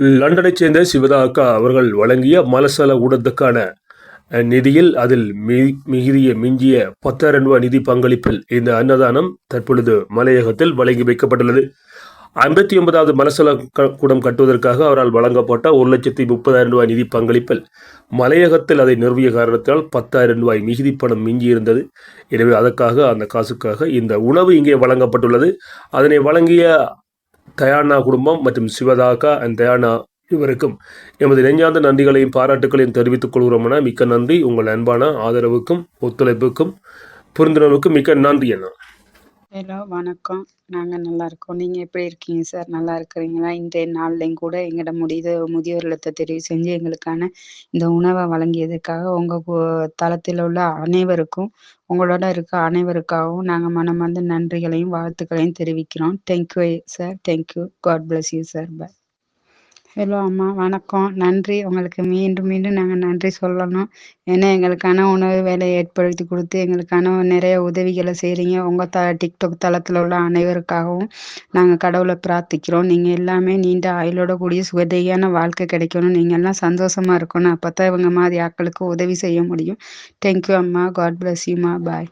லண்டனைச் சேர்ந்த சிவதாக்கா அவர்கள் வழங்கிய மலசல ஊடகத்துக்கான நிதியில் அதில் மிகுதிய மிஞ்சிய பத்தாயிரம் ரூபாய் நிதி பங்களிப்பில் இந்த அன்னதானம் தற்பொழுது மலையகத்தில் வழங்கி வைக்கப்பட்டுள்ளது. ஐம்பத்தி ஒன்பதாவது மலசல க- கூடம் கட்டுவதற்காக அவரால் வழங்கப்பட்ட ஒரு லட்சத்தி முப்பதாயிரம் ரூபாய் நிதி பங்களிப்பில் மலையகத்தில் அதை நிறுவிய காரணத்தால் பத்தாயிரம் ரூபாய் மிகுதி பணம் மிஞ்சி இருந்தது எனவே அதற்காக அந்த காசுக்காக இந்த உணவு இங்கே வழங்கப்பட்டுள்ளது. அதனை வழங்கிய தயானா குடும்பம் மற்றும் சிவதாக்கா அண்ட் தயானா இவருக்கும் எமது நெஞ்சார்ந்த நன்றிகளையும் பாராட்டுகளையும் தெரிவித்துக் கொள்கிறோம் என மிக்க நன்றி. உங்கள் அன்பான ஆதரவுக்கும் ஒத்துழைப்புக்கும் புரிந்துணர்வுக்கும் மிக்க நன்றி என்ன ஹலோ வணக்கம். நாங்கள் நல்லா இருக்கோம். நீங்கள் எப்படி இருக்கீங்க சார்? நல்லா இருக்கிறீங்களா? இன்றைய நாள்லையும் கூட எங்களோட முடித முதியோர் இல்லத்தை தெரிவு செஞ்சு எங்களுக்கான இந்த உணவை வழங்கியதுக்காக உங்கள் தளத்தில் உள்ள அனைவருக்கும் உங்களோட இருக்க அனைவருக்காகவும் நாங்கள் மனமார்ந்த நன்றிகளையும் வாழ்த்துக்களையும் தெரிவிக்கிறோம். Thank you sir thank you god bless you sir bye hello அம்மா வணக்கம். நன்றி. உங்களுக்கு மீண்டும் மீண்டும் நாங்கள் நன்றி சொல்லணும். ஏன்னா எங்களுக்கான உணவு வேலை ஏற்படுத்தி கொடுத்து எங்களுக்கான நிறைய உதவிகளை செய்கிறீங்க உங்கள் த டிக்டாக் தளத்தில் உள்ள அனைவருக்காகவும் நாங்கள் கடவுளை பிரார்த்திக்கிறோம். நீங்கள் எல்லாமே நீண்ட ஆயுளோட கூடிய சுகதையான வாழ்க்கை கிடைக்கணும். நீங்கள் எல்லாம் சந்தோஷமாக இருக்கணும். அப்போ தான் இவங்க மாதிரி ஆட்களுக்கு உதவி செய்ய முடியும். தேங்க்யூ அம்மா. காட் பிளஸ் யூமா பாய்